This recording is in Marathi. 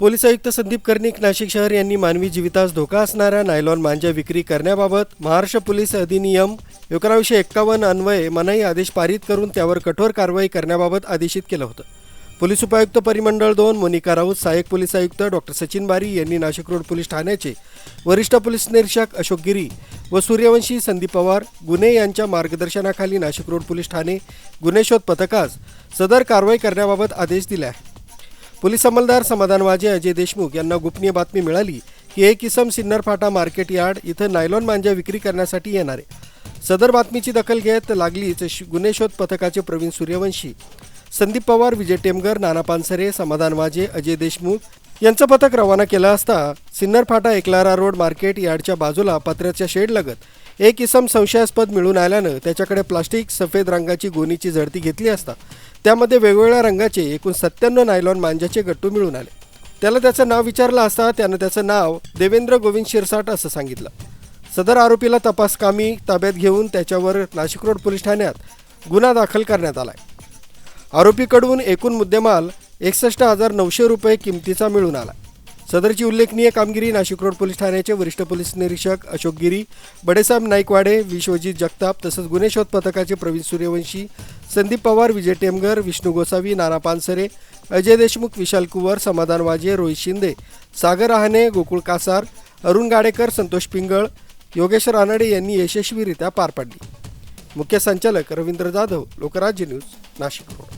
पोलीस आयुक्त संदीप कर्णिक नाशिक शहर यांनी मानवी जीवितास धोका असणाऱ्या नायलॉन मांजा विक्री करण्याबाबत महाराष्ट्र पोलीस अधिनियम एकोणावीसशे एक्कावन्न अन्वये मनाई आदेश पारित करून त्यावर कठोर कारवाई करण्याबाबत आदेशित केलं होतं. पोलीस उपायुक्त परिमंडळ दोन मोनिका राऊत सहाय्यक पोलीस आयुक्त डॉक्टर सचिन बारी यांनी नाशिक रोड पोलीस ठाण्याचे वरिष्ठ पोलीस निरीक्षक अशोक गिरी व सूर्यवंशी संदीप पवार गुन्हे यांच्या मार्गदर्शनाखाली नाशिक रोड पोलीस ठाणे गुन्हे शोध पथकास सदर कारवाई करण्याबाबत आदेश दिले आहे पोलीस अंमलदार समाधान वाजे अजय देशमुख यांना गोपनीय बातमी मिळाली की एक इसम सिन्नर फाटा मार्केट यार्ड इथं नायलॉन मांजा विक्री करण्यासाठी येणार. आहे सदर बातमीची दखल घेत लागलीच गुन्हे शोध पथकाचे प्रवीण सूर्यवंशी. संदीप पवार विजय टेमगर नाना पानसरे समाधान वाजे अजय देशमुख यांचं पथक रवाना केलं असता सिन्नर फाटा एकलारा रोड मार्केट यार्डच्या बाजूला पत्र्याच्या शेडलगत एक इसम संशयास्पद मिळून आल्यानं त्याच्याकडे प्लास्टिक सफेद रंगाची गोणीची झडती घेतली असता त्यामध्ये वेगवेगळ्या रंगाचे एकूण सत्त्याण्णव नायलॉन मांजाचे गट्टू मिळून आले. त्याला त्याचं नाव विचारलं असता त्यानं त्याचं नाव देवेंद्र गोविंद शिरसाट असं सांगितलं. सदर आरोपीला तपासकामी ताब्यात घेऊन त्याच्यावर नाशिक रोड पोलीस ठाण्यात गुन्हा दाखल करण्यात आलाय. आरोपीकडून एकूण मुद्देमाल एकसष्ट हजार नऊशे रुपये किमतीचा मिळून आला सदरची उल्लेखनीय कामगिरी नाशिक रोड पोलीस ठाण्याचे वरिष्ठ पोलीस निरीक्षक अशोक गिरी बडेसाहेब नाईकवाडे विश्वजित जगताप तसंच गुन्हे शोध पथकाचे प्रवीण सूर्यवंशी संदीप पवार विजय टेमगर विष्णू गोसावी नाना पानसरे अजय देशमुख विशाल कुवर समाधान वाजे रोहित शिंदे सागर रहाणे गोकुळ कासार अरुण गाडेकर संतोष पिंगळ योगेश रानडे यांनी यशस्वीरित्या पार पाडली. मुख्य संचालक रवींद्र जाधव लोकराज्य न्यूज नाशिक रोड.